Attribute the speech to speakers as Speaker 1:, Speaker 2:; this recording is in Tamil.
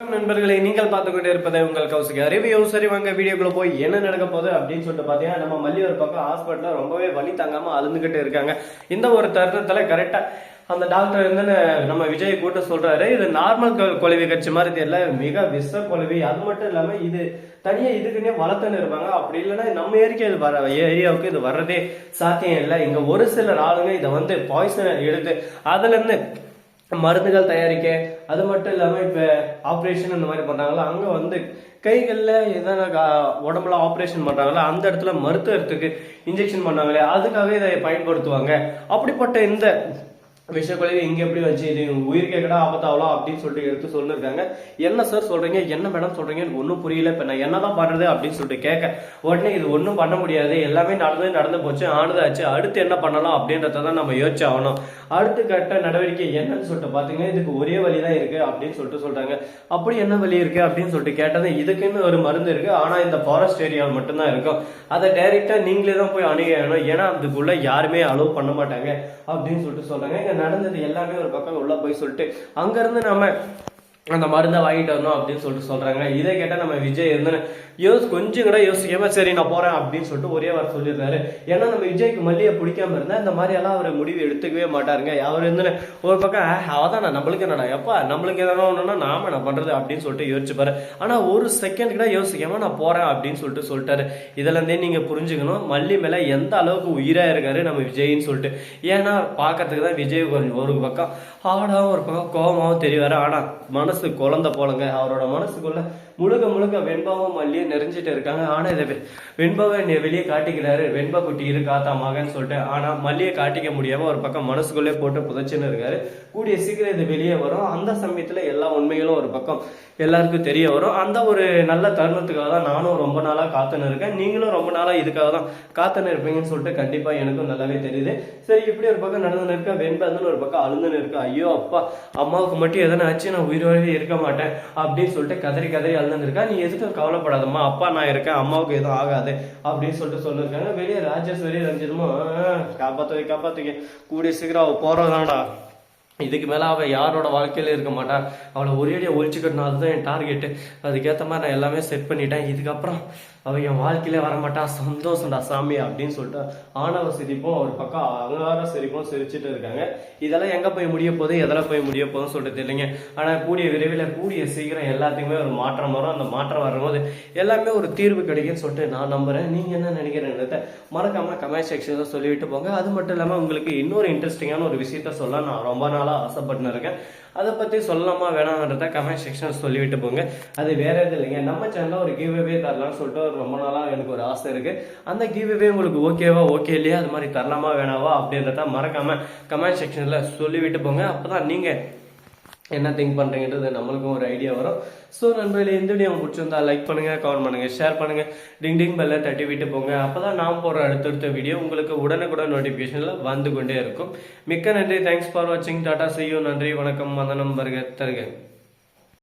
Speaker 1: நண்பர்களை நீங்கள் பார்த்துக்கிட்டே இருப்பதை உங்கள் கௌசிக்கு ரிவ்யூ. சரி வாங்க வீடியோக்குள்ள போய் என்ன நடக்க போகுது அப்படின்னு சொல்லிட்டு பார்த்தீங்கன்னா நம்ம மல்லியூர் பக்கம் ஹாஸ்பிட்டலில் ரொம்பவே வலி தாங்காம அழுந்துகிட்டு இருக்காங்க. இந்த ஒரு தருணத்தில் கரெக்டாக அந்த டாக்டர் வந்து நம்ம விஜய் கூட்ட சொல்றாரு. இது நார்மல் கொலவி கட்சி மாதிரி தெரியல மிக விஷ கொலவி அது மட்டும் இல்லாம இது தனியா இதுக்குன்னே வளர்த்துன்னு இருப்பாங்க. அப்படி இல்லைன்னா நம்ம ஏரியா இது வர ஏரியாவுக்கு இது வர்றதே சாத்தியம் இல்லை. இங்க ஒரு சிலர் ஆளுங்க இதை வந்து பாய்சன் எடுத்து அதுல இருந்து மருந்துகள் தயாரிக்க அது மட்டும் இல்லாமல் இப்போ ஆப்ரேஷன் இந்த மாதிரி பண்ணுறாங்களா அங்கே வந்து கைகளில் எதனா கா- உடம்புல ஆப்ரேஷன் பண்ணுறாங்களா அந்த இடத்துல மருத்துவத்துக்கு இன்ஜெக்ஷன் பண்ணாங்களே அதுக்காக இதை பயன்படுத்துவாங்க. அப்படிப்பட்ட இந்த விஷயக்குள்ளே இங்கே எப்படி வச்சு இது உயிருக்கு கூட ஆபத்தாகலாம் அப்படின்னு சொல்லிட்டு எடுத்து சொல்லியிருக்காங்க என்ன சார் சொல்கிறீங்க என்ன மேடம் சொல்கிறீங்க எனக்கு ஒன்றும் புரியல. இப்போ நான் என்ன தான் பண்ணுறது அப்படின்னு சொல்லிட்டு கேட்க உடனே இது ஒன்றும் பண்ண முடியாது. எல்லாமே நடந்து நடந்து போச்சு ஆனதாச்சு. அடுத்து என்ன பண்ணலாம் அப்படின்றத தான் நம்ம யோசிச்சு ஆகணும். அடுத்து கட்ட நடவடிக்கை என்னன்னு சொல்லிட்டு பார்த்தீங்கன்னா இதுக்கு ஒரே வழி தான் இருக்குது அப்படின்னு சொல்லிட்டு சொல்கிறாங்க அப்படி என்ன வழி இருக்குது அப்படின்னு சொல்லிட்டு கேட்டது இதுக்குன்னு ஒரு மருந்து இருக்குது ஆனால் இந்த ஃபாரஸ்ட் ஏரியாவில் மட்டும்தான் இருக்கும். அதை டைரெக்டாக நீங்களே தான் போய் அணுகணும் ஏன்னா அதுக்குள்ளே யாருமே அலோவ் பண்ண மாட்டாங்க அப்படின்னு சொல்லிட்டு சொல்கிறாங்க நடந்தது எல்லாமே ஒரு பக்கம் உள்ள போய் சொல்லிட்டு அங்க இருந்து நம்ம அந்த மருந்தை வாங்கிட்டு வரணும் அப்படின்னு சொல்லிட்டு சொல்கிறாங்க இதை கேட்டால் நம்ம விஜய் இருந்தேன்னு யோசி கொஞ்சம் கூட யோசிக்காம சரி நான் போகிறேன் அப்படின்னு சொல்லிட்டு ஒரே வாரம் சொல்லிடுறாரு. ஏன்னா நம்ம விஜய்க்கு மல்லியை பிடிக்காம இருந்தால் இந்த மாதிரி எல்லாம் அவர் முடிவு எடுத்துக்கவே மாட்டாருங்க. அவர் வந்து ஒரு பக்கம் "ஆ, அவதான் நம்மளுக்கு என்னடா எப்பா நம்மளுக்கு எதனா ஒன்றுனா நாம என்ன பண்ணுறது அப்படின்னு சொல்லிட்டு யோசிச்சுப்பாரு ஆனால் ஒரு செகண்ட் கூட யோசிக்காம நான் போகிறேன் அப்படின்னு சொல்லிட்டு சொல்லிட்டாரு. இதுல நீங்கள் புரிஞ்சுக்கணும் மல்லி மேலே எந்த அளவுக்கு உயிராக இருக்காரு நம்ம விஜய்னு சொல்லிட்டு. ஏன்னா பார்க்கறதுக்கு தான் விஜய் கொஞ்சம் ஒரு பக்கம் ஆடாவும் ஒரு பக்கம் கோபமாகவும் தெரிவாரு. ஆனால் மனசு குழந்தை போலங்க. அவரோட மனசுக்குள்ள முழுக்க முழுக்க வெண்பாவும் மல்லியும் நிறைஞ்சிட்டு இருக்காங்க. ஆனா இதை வெண்பாவை நெ- வெளியே காட்டிக்கிறாரு. வெண்பா குட்டி இருக்கா தான் சொல்லிட்டு. ஆனா மல்லியை காட்டிக்க முடியாம ஒரு பக்கம் மனசுக்குள்ளே போட்டு புதைச்சுன்னு இருக்காரு. கூடிய சீக்கிரம் இது வெளியே வரும். அந்த சமயத்துல எல்லா உண்மைகளும் ஒரு பக்கம் எல்லாருக்கும் தெரிய வரும். அந்த ஒரு நல்ல தருணத்துக்காக தான் நானும் ரொம்ப நாளா காத்துன்னு இருக்கேன். நீங்களும் ரொம்ப நாளா இதுக்காக தான் காத்துன்னு இருப்பீங்கன்னு சொல்லிட்டு கண்டிப்பா எனக்கும் நல்லாவே தெரியுது. சரி இப்படி ஒரு பக்கம் நடந்துன்னு இருக்க வெண்பந்துன்னு ஒரு பக்கம் அழுந்துன்னு இருக்கா. ஐயோ அப்பா அம்மாவுக்கு மட்டும் எதனா ஆச்சு நான் கூடவே இருக்க மாட்டேன் அப்படின்னு சொல்லிட்டு கதறி கதறி அழுந்துன்னு இருக்கா நீ எதுக்கும் கவலைப்படாதம்மா. அப்பா நான் இருக்கேன். அம்மாவுக்கு எதுவும் ஆகாது அப்படின்னு சொல்லிட்டு சொல்லியிருக்காங்க வெளியே ராஜேஸ்வரி ரஞ்சிதமும் காப்பாத்து காப்பாத்துக்க கூடிய சீக்கிரம் அவ போறதாடா இதுக்கு மேலே அவள் யாரோட வாழ்க்கையில இருக்க மாட்டான் அவளை ஒரேடியாக ஒழிச்சுக்கட்டினால தான் என் டார்கெட்டு அதுக்கேற்ற மாதிரி நான் எல்லாமே செட் பண்ணிட்டேன். இதுக்கப்புறம் அவள் என் வாழ்க்கையிலே வரமாட்டான் சந்தோஷம்டா சாமி அப்படின்னு சொல்லிட்டு ஆணவ சிரிப்பும் ஒரு பக்கம் அகங்கார சிரிப்பும் சிரிச்சுட்டு இருக்காங்க. இதெல்லாம் எங்கே போய் முடிய போகுது? எதெல்லாம் போய் முடிய போகுதுன்னு சொல்லிட்டு தெரியலைங்க ஆனால் கூடிய விரைவில் கூடிய சீக்கிரம் எல்லாத்துக்குமே ஒரு மாற்றம் வரும். அந்த மாற்றம் வரும்போது எல்லாமே ஒரு தீர்வு கிடைக்கும்னு சொல்லிட்டு நான் நம்புகிறேன் நீங்கள் என்ன நினைக்கிறேன்றத மறக்காமல் கமெண்ட் செக்ஷன்ல சொல்லிவிட்டு போங்க. அது மட்டும் இல்லாமல் உங்களுக்கு இன்னொரு இன்ட்ரெஸ்டிங்கான ஒரு விஷயத்த சொல்ல நான் ரொம்ப நாள் ஆசைப்பட்டு இருக்கேன். அதை பத்தி சொல்லலாமா வேணாம்ன்றத கமெண்ட் செக்ஷன் சொல்லிவிட்டு போங்க. அது வேற எதுவும் இல்லைங்க. நம்ம சேனலில் ஒரு கிவ்வே தரலாம்னு சொல்லிட்டு ஒரு ரொம்ப நாளாக எனக்கு ஒரு ஆசை இருக்கு. அந்த கிவ்வே உங்களுக்கு ஓகேவா ஓகே இல்லையா? அது மாதிரி தரலாமா வேணாவா அப்படின்றத மறக்காம கமெண்ட் செக்ஷனில் சொல்லிவிட்டு போங்க. அப்பதான் நீங்கள் என்ன திங்க் பண்ணுறீங்கன்றது நம்மளுக்கும் ஒரு ஐடியா வரும். ஸோ நண்பர்களே இந்த வீடியோ பிடிச்சிருந்தா லைக் பண்ணுங்கள் கமெண்ட் பண்ணுங்கள் ஷேர் பண்ணுங்கள் டிங் டிங் பெல்ல தட்டி விட்டு போங்க. அப்போ தான் நான் போடுற அடுத்தடுத்த வீடியோ உங்களுக்கு உடனுக்குடன் நோட்டிஃபிகேஷனில் வந்து கொண்டே இருக்கும். மிக்க நன்றி. தேங்க்ஸ் ஃபார் வாட்சிங் டாடா செய்யும் நன்றி. வணக்கம். வந்தனம் வருக தருக.